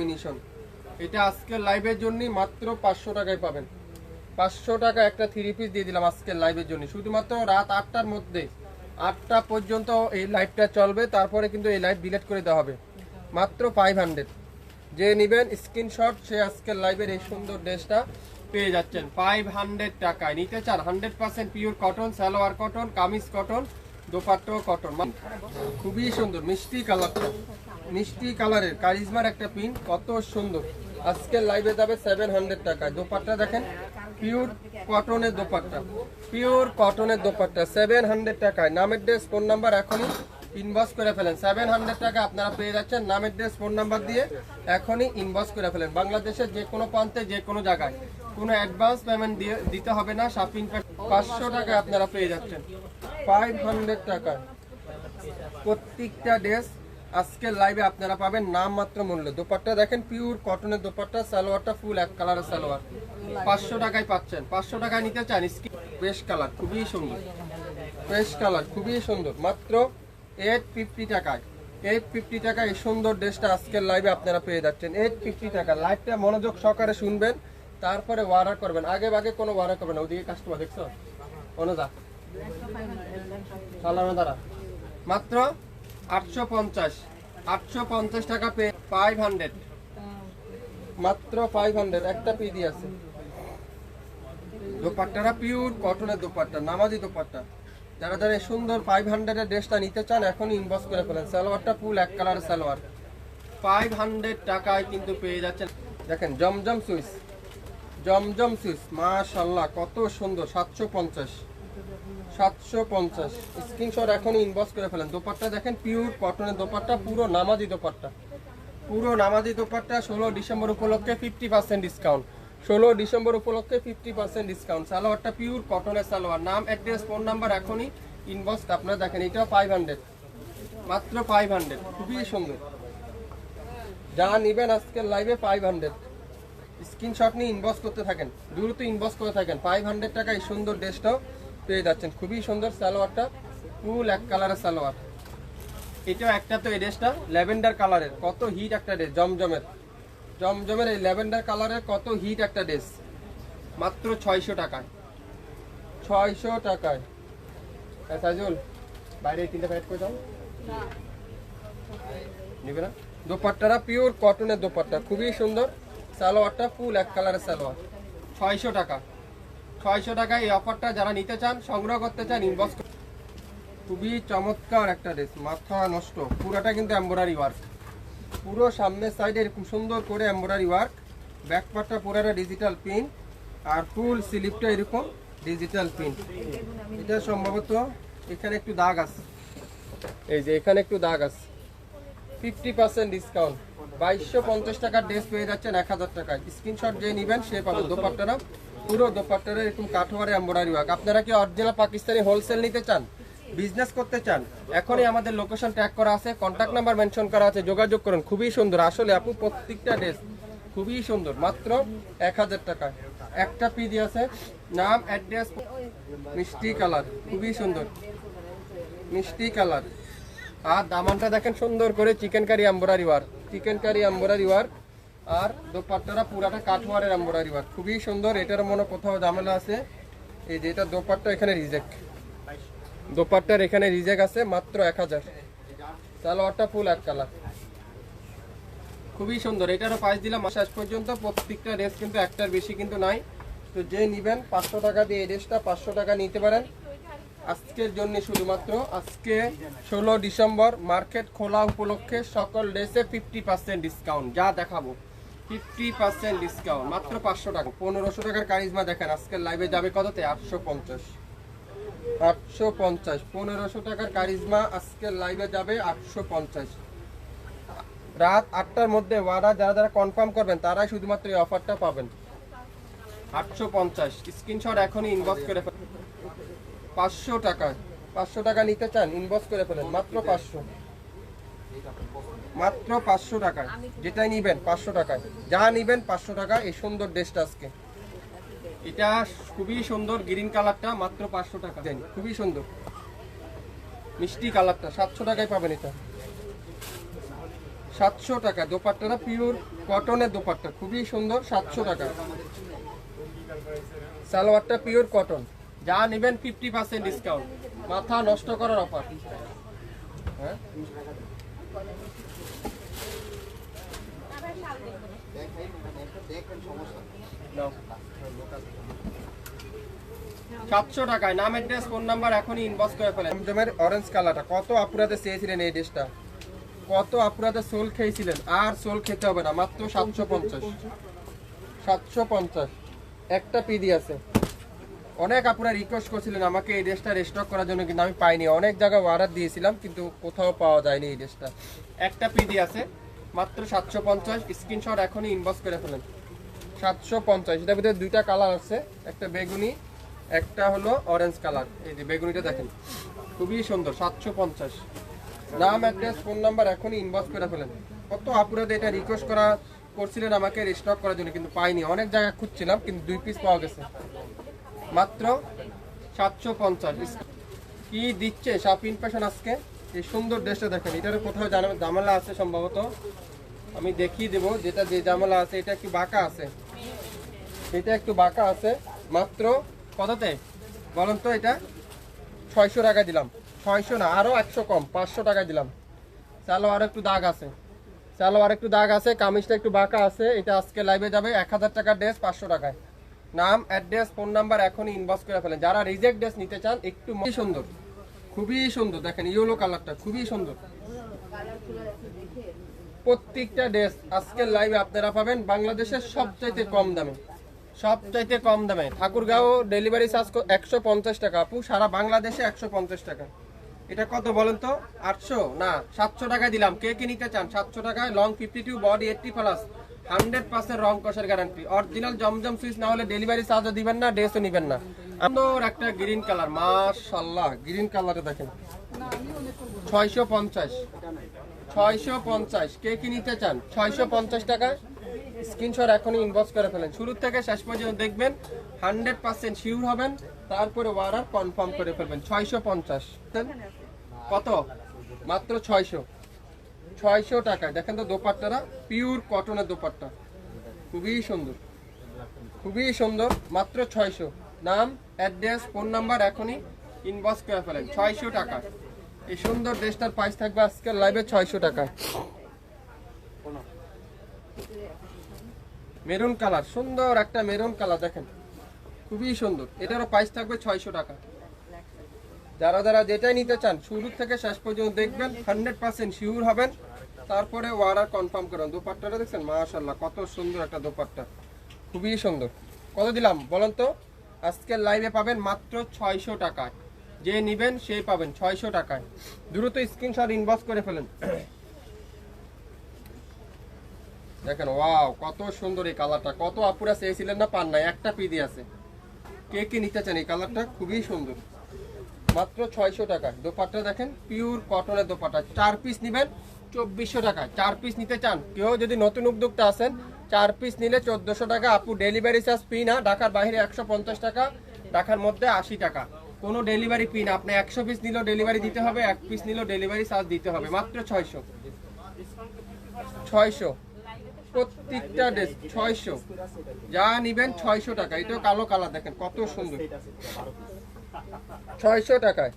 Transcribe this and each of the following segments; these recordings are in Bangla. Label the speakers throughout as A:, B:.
A: কম্বিনেশন এটা আজকের লাইভের জন্য মাত্র পাঁচশো টাকায় পাবেন। পাঁচশো টাকা একটা থ্রি পিস দিয়ে দিলাম আজকের লাইভের জন্য শুধুমাত্র রাত আটটার মধ্যে, আটটা পর্যন্ত এই লাইভটা চলবে, তারপরে কিন্তু এই লাইভ ডিলিট করে দেওয়া হবে। মাত্র ফাইভ হান্ড্রেড যে নেবেন স্ক্রিনশট সে আজকের লাইভের এই সুন্দর ড্রেসটা পেয়ে যাচ্ছেন। ফাইভ হান্ড্রেড টাকায়। নিতে চান hundred percent pure cotton salwar cotton kameez cotton dupatta cotton খুবই সুন্দর, মিষ্টি কালারটা মিষ্টি কালারের কারিজমার একটা পিন কত সুন্দর। আজকের লাইভে যাবে সেভেন হান্ড্রেড টাকায়। দোপাট্টা দেখেন পিওর কটনের দোপাট্টা। পিওর কটনের দোপাট্টা সেভেন হান্ড্রেড টাকায়। নামের ড্রেস ফোন নাম্বার এখনই ইনবক্স করে ফেলেন। সেভেন হান্ড্রেড টাকা আপনারা পেয়ে যাচ্ছেন নামের ড্রেস ফোন নাম্বার দিয়ে এখনই ইনবক্স করে ফেলেন। বাংলাদেশের যে কোনো প্রান্তে, যে কোনো জায়গায়। কোনো অ্যাডভান্স পেমেন্ট দিয়ে দিতে হবে না শপিং পাঁচশো টাকা আপনারা পেয়ে যাচ্ছেন। ফাইভ হান্ড্রেড টাকায় প্রত্যেকটা ড্রেস আজকের লাইভে আপনারা পাবেন নাম মাত্র মূল্য। দোপাট্টা দেখেন পিওর কটনের দোপাট্টা, সালোয়ারটা ফুল এক কালারের সালোয়ার। পাঁচশো টাকায় পাচ্ছেন। পাঁচশো টাকায় নিতে চান স্কিন বেশ কালার খুবই সুন্দর। বেশ কালার খুবই সুন্দর। মাত্র এইট ফিফটি টাকায়। এইট ফিফটি টাকা এই সুন্দর ড্রেসটা আজকের লাইভে আপনারা পেয়ে যাচ্ছেন। এইট ফিফটি টাকা। লাইভটা মনোযোগ সহকারে শুনবেন, তারপরে ওয়ার্ডার করবেন। আগে আগে কোনো ওয়ার্ডার করবেন ওদিকে কাস্টমার দেখছ? অনুদা সালামা দ্বারা। মাত্র আটশো পঞ্চাশ। আটশো পঞ্চাশ টাকা পে ফাইভ হান্ড্রেড মাত্র ফাইভ হান্ড্রেড একটা পিডি আছে। দোপাট্টাটা পিওর কটনের দোপাট্টা, নামাজি দোপাট্টা। যারা যারা সুন্দর ফাইভ হান্ড্রেডের ড্রেসটা নিতে চান, এখনই ইনবক্স করে ফেলেন। সালোয়ারটা ফুল এক কালারের সালোয়ার। ফাইভ হান্ড্রেড টাকায় কিন্তু পেয়ে যাচ্ছেন। দেখেন, জমজম সুইচ জমজম সুইচ মাশাল্লাহ কত সুন্দর, সাতশো পঞ্চাশ। সাতশো পঞ্চাশ। স্ক্রিনশট এখনই ইনবক্স করে ফেলেন। দোপাট্টা দেখেন পিওর কটনের দোপাট্টা, পুরো নামাজি দোপাট্টা। পুরো নামাজি দোপাট্টা, ষোলো ডিসেম্বর উপলক্ষে ফিফটি পার্সেন্ট ডিসকাউন্ট ষোলো ডিসেম্বর উপলক্ষে ফিফটি পার্সেন্ট ডিসকাউন্ট সালোয়ারটা পিওর কটনের সালোয়ার। নাম অ্যাড্রেস ফোন নাম্বার এখনই ইনবক্স আপনারা দেখেন। এটাও ফাইভ হান্ড্রেড মাত্র ফাইভ হান্ড্রেড খুবই সুন্দর। যা নেবেন আজকের লাইভে ফাইভ হান্ড্রেড স্ক্রিনশট নিয়ে ইনবক্স করতে থাকেন। দ্রুত ইনবক্স করে থাকেন। ফাইভ হান্ড্রেড টাকা এই সুন্দর ড্রেসটাও পেয়ে যাচ্ছেন। খুবই সুন্দর সালোয়ারটা, ফুল এক কালারের সালোয়ার। এটাও একটা তো এই ড্রেসটা, ল্যাভেন্ডার কালারের। কত হিট একটা ড্রেস, জমজমের। জমজমের এই ল্যাভেন্ডার কালারের কত হিট একটা ড্রেস। মাত্র ছয়শো টাকায়। ছয়শো টাকায়। হ্যাঁ সাজুল বাইরে তিনটা প্যাকেট করে না? দোপাট্টাটা পিওর কটনের দোপাট্টা, খুবই সুন্দর। সালোয়ারটা ফুল এক কালারের সালোয়ার। ছয়শো টাকা। ছয়শো টাকায় এই অফারটা যারা নিতে চান, সংগ্রহ করতে চান ইনবক্স খুবই চমৎকার একটা ড্রেস মাথা নষ্ট, পুরোটা কিন্তু এম্ব্রয়ডারি ওয়ার্ক পুরো সামনের সাইডে এরকম সুন্দর করে এম্ব্রয়ডারি ওয়ার্ক ব্যাক পার্টটা পুরোটা ডিজিটাল পিন আর ফুল স্লিপটা এরকম ডিজিটাল পিন এটা সম্ভবত এখানে একটু দাগ আছে। এই যে এখানে একটু দাগ আছে। ফিফটি পার্সেন্ট ডিসকাউন্ট বাইশশো পঞ্চাশ টাকার ড্রেস পেয়ে যাচ্ছেন এক হাজার টাকায়। স্ক্রিনশট যে নেবেন, সে পাবেন। দোপাট্টারা পুরো দোপাট্টারা এরকম কাঠোয়ারে এম্ব্রয়ডারি ওয়ার্ক আপনারা কি অরিজিনাল পাকিস্তানি হোলসেল নিতে চান? বিজনেস করতে চান? এখনই আমাদের লোকেশন ট্যাগ করা আছে কন্ট্যাক্ট নাম্বার মেনশন করা আছে, যোগাযোগ করুন, খুবই সুন্দর। আসলে আপু, প্রত্যেকটা ড্রেস খুবই সুন্দর, মাত্র এক হাজার টাকা। একটা পিডি আছে, নাম অ্যাড্রেস মিষ্টি কালার খুবই সুন্দর। মিষ্টি কালার আর দামানটা দেখেন সুন্দর করে chikankari embroidery work chikankari embroidery work আর দোপাট্টাটা পুরাটা কাঠওয়ারের এম্বরারি ওয়ার্ক। খুবই সুন্দর, এটার মনে কোথাও ঝামেলা আছে? এই যে এটা দোপাট্টা এখানে রিজেক্ট। দোপাট্টার এখানে রিজেক্ট আছে মাত্র এক হাজার। সালোয়ারটা ফুল এক কালার। খুবই সুন্দর, এটারও প্রাইস দিলাম শেষ পর্যন্ত, প্রত্যেকটা ড্রেস কিন্তু একটার বেশি কিন্তু নাই। তো যে নিবেন, পাঁচশো টাকা দিয়ে এই ড্রেসটা পাঁচশো টাকা নিতে পারেন। আজকের জন্য শুধুমাত্র, আজকে ষোলো ডিসেম্বর, মার্কেট খোলা উপলক্ষে সকল ড্রেসে ফিফটি পার্সেন্ট ডিসকাউন্ট যা দেখাবো। ফিফটি পার্সেন্ট ডিসকাউন্ট মাত্র পাঁচশো টাকা। পনেরোশো টাকার কারিজমা দেখেন, আজকের লাইভে যাবে কততে? আটশো পঞ্চাশ। আটশো পঞ্চাশ। পনেরোশো টাকার কারিজমা আজকের লাইভে যাবে আটশো পঞ্চাশ। রাত আটটার মধ্যে ওয়ারা যারা যারা কনফার্ম করবেন, তারাই শুধুমাত্র এই অফারটা পাবেন। আটশো পঞ্চাশ। স্ক্রিনশট এখনই ইনবক্স করে ফেলেন। পাঁচশো টাকা। পাঁচশো টাকা নিতে চান ইনবক্স করে ফেলেন। মাত্র পাঁচশো। মাত্র পাঁচশো টাকায়। যেটাই নিবেন, পাঁচশো টাকায়। যা নিবেন, পাঁচশো টাকা এই সুন্দর ড্রেসটা আজকে। এটা খুবই সুন্দর গ্রিন কালারটা, মাত্র পাঁচশো টাকা। দেন, খুবই সুন্দর। মিষ্টি কালারটা, সাতশো টাকায় পাবেন এটা। সাতশো টাকা। দোপাট্টাটা পিওর কটনের দোপাট্টা। খুবই সুন্দর, সাতশো টাকা। সালোয়ারটা পিওর কটন যা নেবেন ফিফটি পার্সেন্ট ডিসকাউন্ট মাথা নষ্ট করার অফার হ্যাঁ। সাতশো টাকায়। নাম অ্যাড্রেস ফোন নাম্বার এখনই ইনবক্স করে ফেলেন। জমজমের অরেঞ্জ কালারটা কত আপুরাতে চেয়েছিলেন এই ড্রেসটা? কত আপুরাতে সোল খেয়েছিলেন? আর সোল খেতে হবে না, মাত্র সাতশো পঞ্চাশ। সাতশো পঞ্চাশ। একটা পিডি আছে। অনেক আপনারা রিকোয়েস্ট করছিলেন আমাকে এই ড্রেসটা রেস্টক করার জন্য, কিন্তু আমি পাইনি। অনেক জায়গায় অর্ডার দিয়েছিলাম, কিন্তু কোথাও পাওয়া যায়নি এই ড্রেসটা একটা পিডি আছে, মাত্র সাতশো পঞ্চাশ। স্ক্রিনশট এখনই ইনবক্স করে ফেলেন। সাতশো পঞ্চাশ। এটার ভিতরে দুইটা কালার আছে, একটা বেগুনি, একটা হলো অরেঞ্জ কালার এই যে বেগুনিটা দেখেন, খুবই সুন্দর, সাতশো পঞ্চাশ। নাম অ্যাড্রেস ফোন নাম্বার এখনই ইনবক্স করে ফেলেন। কত আপুরাদের এটা রিকোয়েস্ট করা, করছিলেন আমাকে রেস্টক করার জন্য, কিন্তু পাইনি। অনেক জায়গায় খুঁজছিলাম, কিন্তু দুই পিস পাওয়া গেছে। মাত্র সাতশো পঞ্চাশ। কি দিচ্ছে শাপিন ফ্যাশন আজকে? এই সুন্দর ড্রেসটা দেখেন এটার কোথাও জামালা আছে সম্ভবত। আমি দেখিয়ে দেবো, যেটা যে জামালা আছে, এটা কি বাঁকা আছে? এটা একটু বাঁকা আছে, মাত্র কততে? বলুন তো এটা। ছয়শো টাকা দিলাম। ছয়শো না আরও একশো কম, পাঁচশো টাকা দিলাম। চালো আর একটু দাগ আছে। চালো আর একটু দাগ আছে, কামিজটা একটু বাঁকা আছে, এটা আজকে লাইভে যাবে এক হাজার টাকার ড্রেস, পাঁচশো টাকায়। নাম অ্যাড্রেস ফোন নাম্বার এখনই ইনবক্স করে ফেলেন। যারা রিজেক্ট ড্রেস নিতে চান, একটু সুন্দর। খুবই সুন্দর, দেখেন ইয়েলো কালারটা খুবই সুন্দর। প্রত্যেকটা ড্রেস আজকের লাইভে আপনারা পাবেন বাংলাদেশের সবচাইতে কম দামে। সবচাইতে কম দামে। ঠাকুরগাঁও ডেলিভারি চার্জ একশো পঞ্চাশ টাকা, আপু। সারা বাংলাদেশে একশো পঞ্চাশ টাকা। এটা কত বলেন তো? আটশো? না, সাতশো টাকায় দিলাম। কে কে নিতে চান? সাতশো টাকায় long fifty two body eighty plus hundred percent রং কষের গ্যারান্টি অরিজিনাল জমজম সুইচ না হলে ডেলিভারি চার্জও দিবেন না ড্রেসও নিবেন না। সুন্দর একটা গ্রিন কালার মাশাল্লাহ গ্রিন কালারে দেখেন। ছয়শো পঞ্চাশ। ছয়শো পঞ্চাশ। কে কি নিতে চান? ছয়শো পঞ্চাশ টাকায় স্ক্রিনশট এখনই ইনবক্স করে ফেলেন। শুরু থেকে শেষ পর্যন্ত দেখবেন, হান্ড্রেড পার্সেন্ট শিওর হবেন, তারপরে ওয়ারার কনফার্ম করে ফেলবেন। ছয়শো পঞ্চাশ। কত? মাত্র ছয়শো। ছয়শো টাকায়। দেখেন তো দোপাট্টারা পিওর কটনের দোপাট্টা। খুবই সুন্দর। খুবই সুন্দর। মাত্র ছয়শো। নাম অ্যাড্রেস ফোন নাম্বার এখনই ইনবক্স করে ফেলেন। ছয়শো টাকা। এই সুন্দর ড্রেসটার প্রাইস থাকবে আজকের লাইভে ছয়শো টাকা। মেরুন কালার সুন্দর একটা মেরুন কালার দেখেন। খুবই সুন্দর। এটারও প্রাইস থাকবে ছয়শো টাকা। যারা যারা যেটাই নিতে চান, শুরু থেকে শেষ পর্যন্ত দেখবেন হান্ড্রেড পার্সেন্ট শিওর হবেন। তারপরে ওয়ারার কনফার্ম করেন। দোপাট্টাটা দেখছেন? মাশাল্লাহ কত সুন্দর একটা দোপাট্টা। খুবই সুন্দর। কত দিলাম বলেন তো? আজকের লাইভে পাবেন মাত্র ছয়শো টাকায়। যে নিবেন, সে পাবেন ছয়শো টাকায়। দ্রুত স্ক্রিনশট ইনবক্স করে ফেলেন। দেখেন ওয়াও কত সুন্দর এই কালারটা কত আপুরা চেয়েছিলেন না? পান নাই, একটা পিদি আছে। কে কে নিতে চান এই কালারটা খুবই সুন্দর। মাত্র ছয়শো টাকা। দোপাট্টা দেখেন পিওর কটনের দোপাট্টা। চার পিস নেবেন, চব্বিশশো টাকা। চার পিস নিতে চান, কেউ যদি নতুন উদ্যোক্তা আসেন চার পিস নিলে চোদ্দোশো টাকা। আপু ডেলিভারি চার্জ ফি না। ঢাকার বাইরে একশো পঞ্চাশ টাকা, ঢাকার মধ্যে আশি টাকা। কোনো ডেলিভারি ফি না। আপনি একশো পিস নিলেও ডেলিভারি দিতে হবে, এক পিস নিলেও ডেলিভারি চার্জ দিতে হবে। মাত্র ছয়শো। ছয়শো। প্রত্যেকটা ড্রেস ছয়শো। যা নিবেন ছয়শো টাকা। এটাও কালো কালার দেখেন, কত সুন্দর। ছয়শো টাকায়।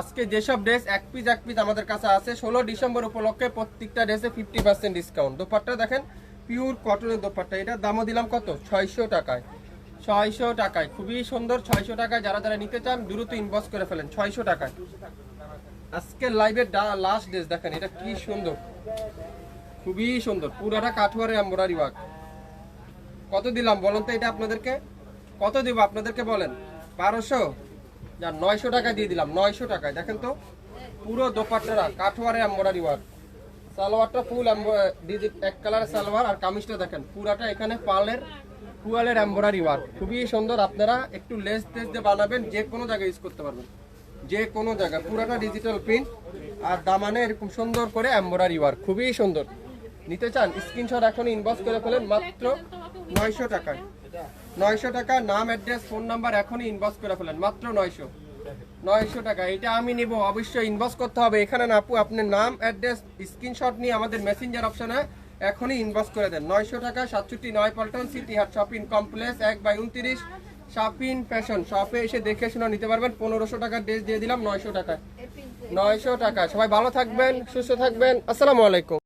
A: আজকে যেসব ড্রেস এক পিস এক পিস আমাদের কাছে আছে, ষোলো ডিসেম্বর উপলক্ষে প্রত্যেকটা ড্রেসে ফিফটি পার্সেন্ট ডিসকাউন্ট দোপাট্টা দেখেন পিওর কটনের দোপাট্টা। এটার দামও দিলাম কত? ছয়শো টাকায়। ছয়শো টাকায়। খুবই সুন্দর ছয়শো টাকায়। যারা যারা নিতে চান, দ্রুত ইনবক্স করে ফেলেন। ছয়শো টাকায়। আজকের লাইভের লাস্ট ড্রেস দেখেন, এটা কি সুন্দর। খুবই সুন্দর। পুরাটা কাঠুয়ারে এম্বরারি ওয়ার্ক। কত দিলাম বলেন তো এটা আপনাদেরকে? কত দিব আপনাদেরকে বলেন? বারোশো? যা নয়শো টাকা দিয়ে দিলাম, নয়শো টাকায়। দেখেন তো, পুরো দোপাট্টারা কাঠোয়ারে এম্বরারি ওয়ার্ক। সালোয়ারটা ফুল এক কালারের সালোয়ার আর কামিজটা দেখেন, পুরাটা এখানে পালের, ফুয়ালের এম্বরারি ওয়ার্ক। খুবই সুন্দর, আপনারা একটু লেস টেস দিয়ে বানাবেন, যে কোনো জায়গায় ইউজ করতে পারবেন। যে কোনো জায়গায়, পুরাটা ডিজিটাল প্রিন্ট আর দামানে এরকম সুন্দর করে এম্বরারি ওয়ার্ক, খুবই সুন্দর। নিতে চান স্ক্রিনশট এখন ইনবক্স করে ফেলেন, মাত্র নয়শো টাকায়। নয়শো টাকা নাম অ্যাড্রেস ফোন নাম্বার এখনই ইনবক্স করে ফেলেন মাত্র নয়শো। নয়শো টাকা এটা আমি নিব অবশ্যই ইনবক্স করতে হবে। এখানে না আপু আপনার নাম অ্যাড্রেস স্ক্রিনশট নিয়ে আমাদের মেসেঞ্জার অপশনে এখনই ইনবক্স করে দেন। নয়শো টাকা সাতষট্টি নয় পল্টন সিটি হাট শপিং কমপ্লেক্স এক বাই উনত্রিশ শপিং ফ্যাশন শপে এসে দেখে শুনে নিতে পারবেন। পনেরোশো টাকার ড্রেস দিয়ে দিলাম নয়শো টাকা নয়শো টাকা। সবাই ভালো থাকবেন সুস্থ থাকবেন। আসসালামু আলাইকুম।